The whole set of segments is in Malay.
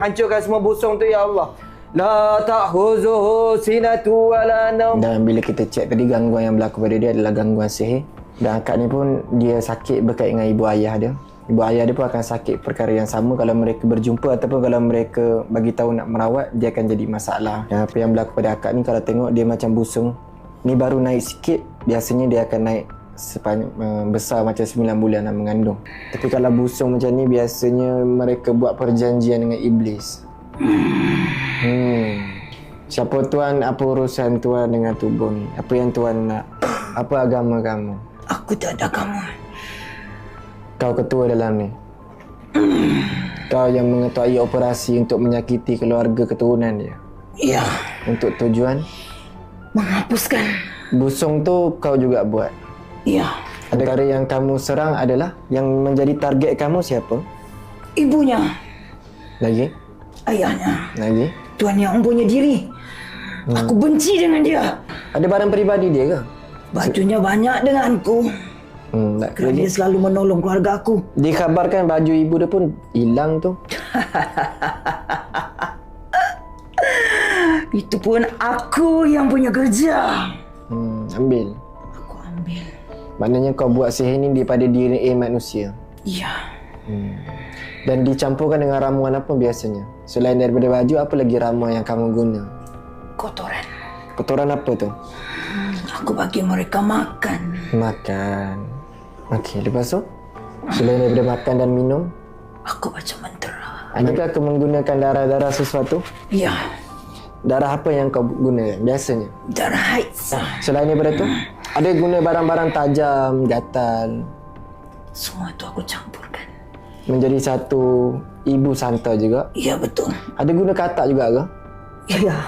Hancurkan semua busung tu ya Allah. La ta'khuzuhu sinatu wa la. Dan bila kita cek tadi gangguan yang berlaku pada dia adalah gangguan sihir. Dan akak ni pun dia sakit berkait dengan ibu ayah dia. Ibu ayah dia pun akan sakit perkara yang sama kalau mereka berjumpa ataupun kalau mereka bagi tahu nak merawat dia akan jadi masalah. Dan apa yang berlaku pada akak ni kalau tengok dia macam busung. Ni baru naik sikit, biasanya dia akan naik sepanjang uh, besar macam 9 bulan nak mengandung. Tapi kalau busung macam ni biasanya mereka buat perjanjian dengan iblis. Hmm. Siapa tuan apa urusan tuan dengan tubuh ni? Apa yang tuan nak? Apa agama kamu? Aku tak ada kamu. Kau ketua dalam ni. Kau yang mengetahui operasi untuk menyakiti keluarga keturunan dia. Ya, Untuk tujuan menghapuskan. busung tu kau juga buat. Ya, Antara yang kamu serang adalah yang menjadi target kamu siapa? ibunya, Lagi? ayahnya, Lagi? tuan yang mempunyai diri. Aku benci dengan dia. Ada barang peribadi dia ke? Bajunya banyak denganku. Hmm, tak Kerana dia selalu menolong keluarga aku. Dikhabarkan baju ibu dia pun hilang tu. Itu pun aku yang punya kerja. Hmm, ambil. Aku ambil. Maknanya kau buat sihir ni daripada DNA manusia. Ya, Dan dicampurkan dengan ramuan apa biasanya? Selain daripada baju, apa lagi ramuan yang kamu guna? kotoran. Kotoran apa tu? Aku bagi mereka makan. Makan. Okey, lepas tu? Selain daripada makan dan minum, Aku baca mantra. adakah kau menggunakan darah-darah sesuatu? Ya, Darah apa yang kau gunakan biasanya? darah haid. Selain daripada tu, ada guna barang-barang tajam, gatal, Semua tu aku campurkan. menjadi satu ibu santa juga. Ya, betul. Ada guna katak juga ke? Ya,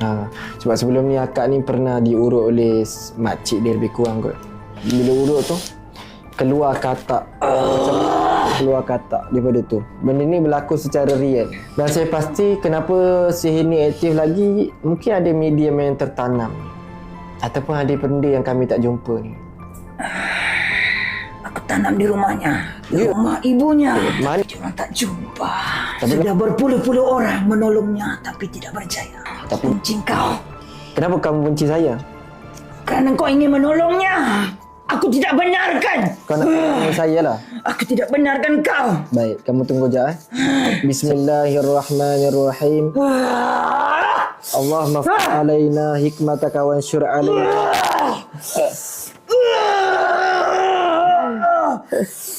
Ha, sebab sebelum ni akak ni pernah diurut oleh makcik dia lebih kurang kot. Bila urut tu, keluar katak. Macam keluar katak daripada tu. Benda ni berlaku secara real. Dan saya pasti kenapa sihir ni aktif lagi, mungkin ada medium yang tertanam. Ataupun ada benda yang kami tak jumpa ni. aku tanam di rumahnya. Di rumah ibunya. Mana? Dia orang tak jumpa. Sudah berpuluh-puluh orang menolongnya tapi tidak berjaya. Tapi benci kau. Kenapa kamu benci saya? Kerana kau ingin menolongnya. Aku tidak benarkan. Kau nak tanya saya lah. Aku tidak benarkan kau. Baik, kamu tunggu je eh. Bismillahirrahmanirrahim. اللهم افتح علينا حكمتك وانشر علينا.